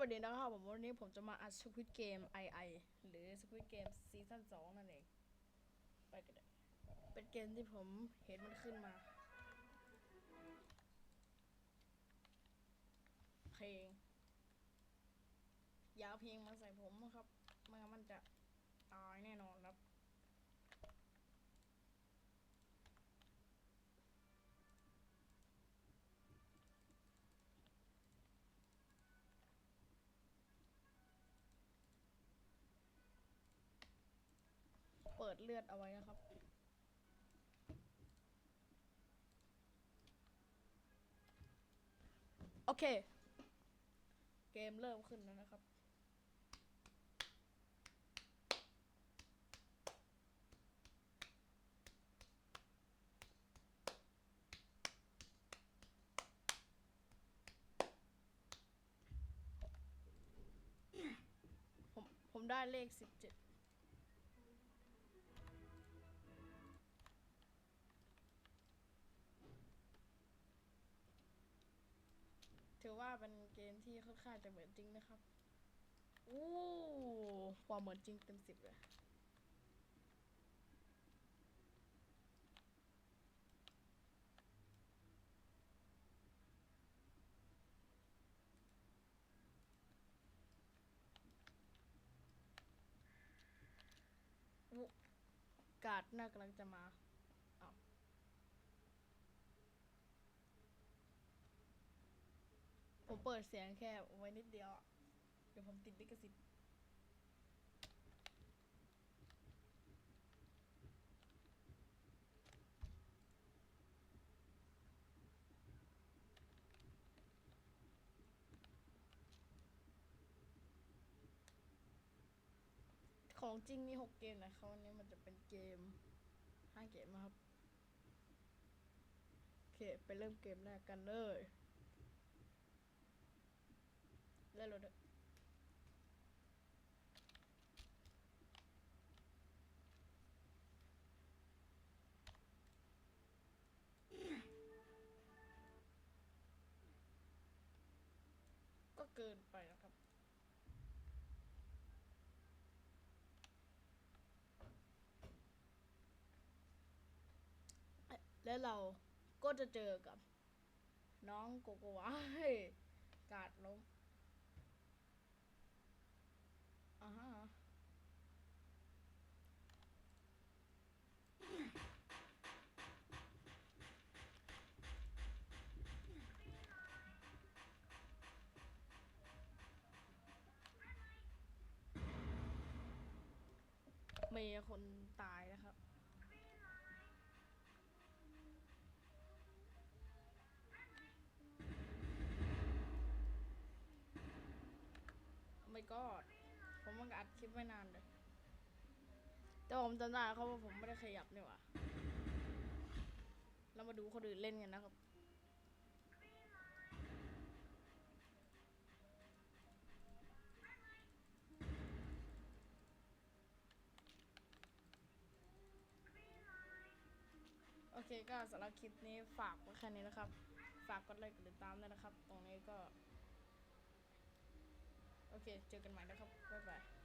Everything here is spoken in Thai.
วัสดีนะครับผมวันนี้ผมจะมาอัดสควิตเกม II หรือสควิตเกมซีซั่นสองนั่นเอง ไปกันเลยเป็นเกมที่ผมเห็นมันขึ้นมา เพลง ยาวเพลงมาใส่ผมนะครับไม่งั้นมันจะตายแน่นอนครับ เปิดเลือดเอาไว้นะครับ โอเค เกมเริ่มขึ้นแล้วนะครับ ผมผมได้เลขสิบเจ็ด ว่าเป็นเกมที่ค่อนข้างจะเหมือนจริงนะครับอู้ความเหมือนจริงเต็มสิบเลยการ์ดน่ากำลังจะมาอ้าว ผมเปิดเสียงแค่ไว้นิดเดียวเดี๋ยวผมติดลิขสิทธิ์ของจริงมีหกเกมนะครับวันนี้มันจะเป็นเกมห้าเกมนะครับ โอเค ไปเริ่มเกมแรกกันเลย เล่นรถด้วยก็เกินไปนะครับแล้วเราก็จะเจอกับ น้องโกโกวาเฮ้กาดล้ม อ่าฮะ มีคนตายนะครับ ไม่ก็ผมมันอัดคลิปไม่นานเลย แต่ผมจำได้เขาว่าผมไม่ได้ขยับนี่หว่าเรามาดูคนอื่นเล่นกันนะครับ เคก็สำหรับคลิปนี้ฝากไว้แค่นี้นะครับ ฝากกดไลค์กดติดตามด้วยนะครับ ตรงนี้ก็ โอเค เจอกันใหม่นะครับ บ๊ายบาย